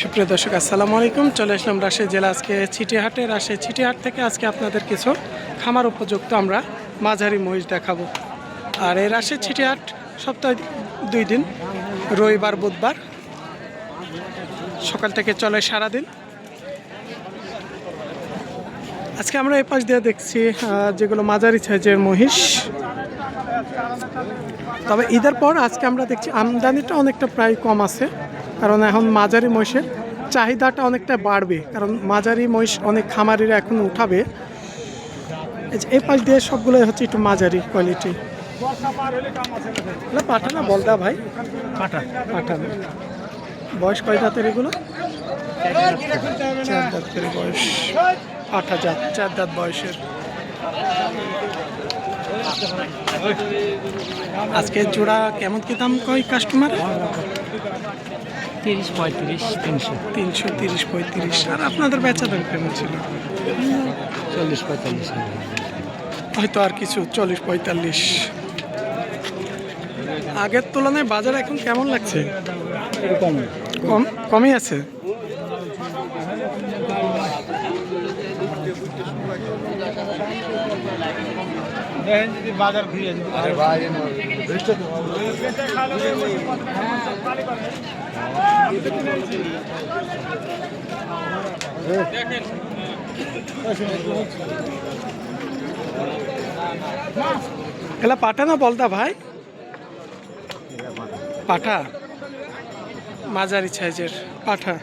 সুপ্রিয় দর্শক, আসসালামু আলাইকুম। চলে আসলাম রাজশাহী জেলা আজকে চিটিহাটে রাজশাহী চিটিহাট থেকে আজকে আপনাদের কিছু খামার উপযুক্ত আমরা মাঝারি মহিষ দেখাবো। আর এই রাজশাহী ছিটিহাট সপ্তাহে দুই দিন, রবিবার, বুধবার, সকাল থেকে চলে সারাদিন। আজকে আমরা এই পাশ দিয়ে দেখছি যেগুলো মাঝারি সাইজের মহিষ। তবে ঈদের পর আজকে আমরা দেখছি আমদানিটা অনেকটা প্রায় কম আছে। কারণ এখন মাঝারি মহিষের চাহিদাটা অনেকটা বাড়বে কারণ মাঝারি মহিষ অনেক খামারিরা এখন উঠাবে। এই পাশ দিয়ে সবগুলো হচ্ছে একটু মাঝারি কোয়ালিটি পাঠা না বলদা ভাই? পাটা পাঠান। বয়স কয় দাঁতের এগুলো? চার দাঁতের বয়স। পাঠা জাত চার দাঁত বয়সের। আজকে জোড়া কেমন কি দাম কয় কাস্টমার তিরিশ পঁয়ত্রিশ তিনশো। তিনশো তিরিশ পঁয়ত্রিশ। আর আপনাদের বেচা দাম কেমন ছিল? চল্লিশ পঁয়তাল্লিশ হয়তো আর কিছু চল্লিশ পঁয়তাল্লিশ। আগের তুলনায় বাজার এখন কেমন লাগছে? এরকম। কম কমই আছে? বাজার ঘুরিয়ে এলা পাঠা না বলতা ভাই? পাঠা। মাঝারি সাইজের পাঠা।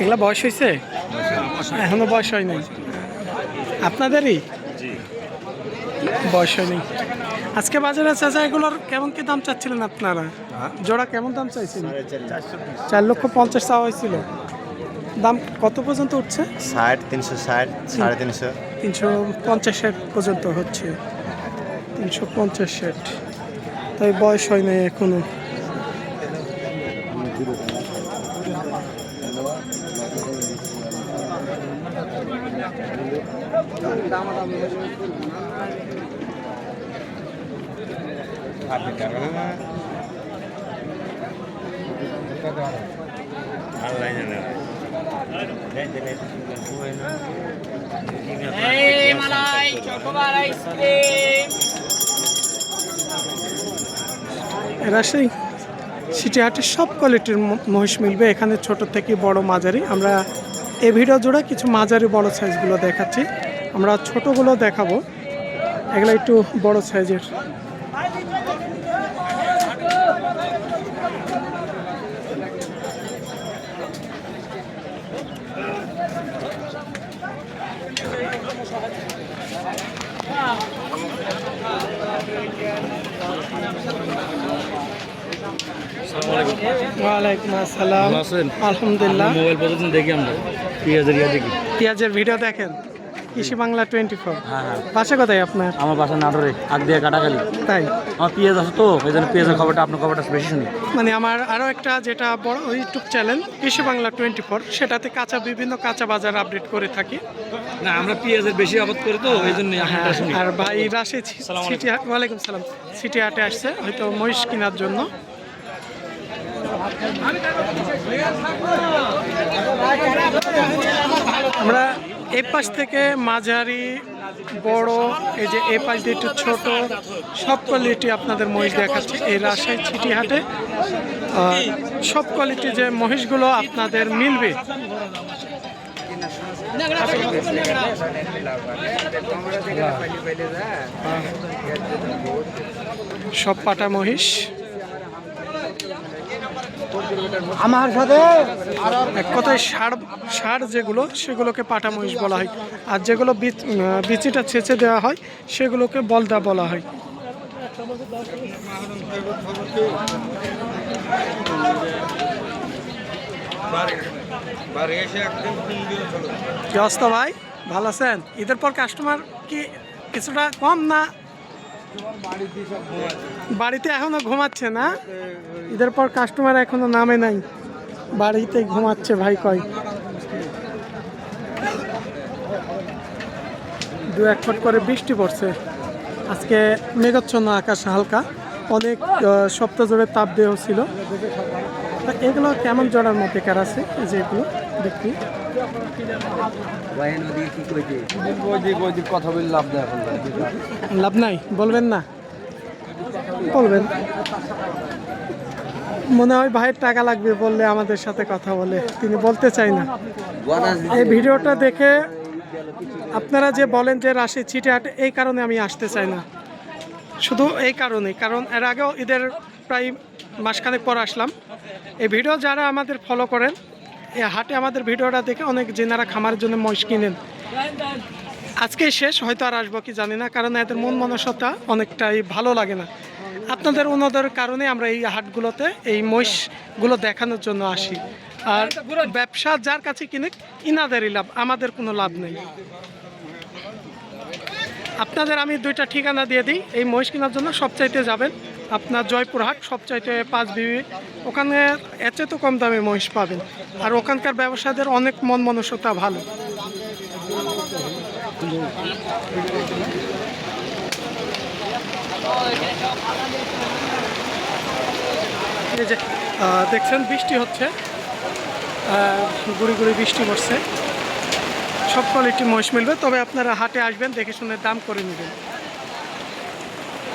এগুলা বয়স হয়েছে এখনও বয়স হয়নি আপনাদেরই? বয়স হয়নি। আজকে বাজারে চাচা এগুলোর কেমন কি দাম চাচ্ছিলেন আপনারা? জোড়া কেমন দাম চাইছিলেন চার লক্ষ পঞ্চাশ চাওয়া হয়েছিল। দাম কত পর্যন্ত উঠছে? ষাট তিনশো ষাট সাড়ে তিনশো। তিনশো পঞ্চাশ ষাট পর্যন্ত হচ্ছে। তিনশো পঞ্চাশ ষাট। তাই বয়স হয় নাই এখনও। Hey. রাজশাহী সিটি হাটের সব কোয়ালিটির মহিষ মিলবে এখানে ছোট থেকে বড় মাঝারি আমরা এই ভিডিও জুড়ে কিছু মাঝারি বড় সাইজগুলো দেখাচ্ছি আমরা ছোটগুলো দেখাবো। এগুলো একটু বড় সাইজের। ওয়ালাইকুম আসসালাম। আলহামদুলিল্লাহ। মোবাইল প্রতিদিন দেখি আমরা। পেঁয়াজের ইয়া দেখি। পেঁয়াজের ভিডিও দেখেন। কৃষি বাংলা টোয়েন্টি ফোর হ্যাঁ হ্যাঁ। বাসা কোথায় আপনার? আমার বাসা নাটোরে আগ দিয়ে কাটাখালি। তাই? আমার পেঁয়াজ আছে তো এই জন্য পেঁয়াজের খবরটা আপনার খবরটা বেশি শুনি। মানে আমার আরও একটা যেটা বড় ইউটিউব চ্যানেল কৃষি বাংলা টোয়েন্টি ফোর সেটাতে কাঁচা বিভিন্ন কাঁচা বাজার আপডেট করে থাকি। না আমরা পেঁয়াজের বেশি আবাদ করি তো এই জন্য শুনি। আর ভাই রাশি সিটি ওয়ালাইকুম সালাম। সিটি হাটে আসছে হয়তো মহিষ কেনার জন্য। এই পাশ থেকে মাঝারি, বড়, এই যে এই পাশ দিয়ে একটু ছোট, সব কোয়ালিটি আপনাদের মহিষ দেখাচ্ছে। এই রাজশাহী চিটি হাটে সব কোয়ালিটি যে মহিষগুলো আপনাদের মিলবে। সব পাটা মহিষ। আমার সাথে এক কথায় সার সার যেগুলো, সেগুলোকে পাটা মহিষ বলা হয়। আর যেগুলো বিচিটা ছেঁচে দেওয়া হয়, সেগুলোকে বলদা বলা হয়। কি ভাই? ভালো আছেন? ঈদের পর কাস্টমার কি কিছুটা কম না বাড়িতে এখনও ঘুমাচ্ছে না? ঈদের পর কাস্টমার এখনও নামে নাই। বাড়িতে ঘুমাচ্ছে ভাই কয়। দু এক ফুট করে বৃষ্টি পড়ছে। আজকে মেঘাচ্ছন্ন আকাশ হালকা। অনেক সপ্তাহ জুড়ে তাপ দেওয়া ছিল। এগুলো কেমন জোড়ার মধ্যে কার আছে? এই লাভ দেয় এখন লাভ নাই? বলবেন না? বলবেন। মনে হয় ভাইয়ের টাকা লাগবে বললে আমাদের সাথে কথা বলে। তিনি বলতে চাই না। এই ভিডিওটা দেখে আপনারা যে বলেন যে রাশি চিটে হাটে এই কারণে আমি আসতে চাই না। শুধু এই কারণে কারণ এর আগেও ঈদের প্রায় মাসখানেক পর আসলাম। এই ভিডিও যারা আমাদের ফলো করেন হাটে আমাদের ভিডিওটা দেখে অনেক জেনারা খামারের জন্য মহিষ কিনেন। আজকেই শেষ, হয়তো আর আসব কি জানি না, কারণ এদের মন মানসতা অনেকটাই ভালো লাগে না। আপনাদের ওনাদের কারণে আমরা এই হাটগুলোতে এই মহিষগুলো দেখানোর জন্য আসি। আর ব্যবসা যার কাছে কিনে ইনাদেরই লাভ, আমাদের কোনো লাভ নেই। আপনাদের আমি দুইটা ঠিকানা দিয়ে দিই, এই মহিষ কেনার জন্য সবচাইতে যাবেন। আপনার জয়পুরহাট সবচাইতে পাঁচ বিবি। ওখানে এতে তো কম দামে মহিষ পাবেন। আর ওখানকার ব্যবসাদের অনেক মন মনসতা ভালো। যে দেখছেন বৃষ্টি হচ্ছে। গুড়ি গুড়ি বৃষ্টি পড়ছে। সব কোয়ালিটি মহিষ মিলবে, তবে আপনারা হাটে আসবেন, দেখে শুনে দাম করে নেবেন।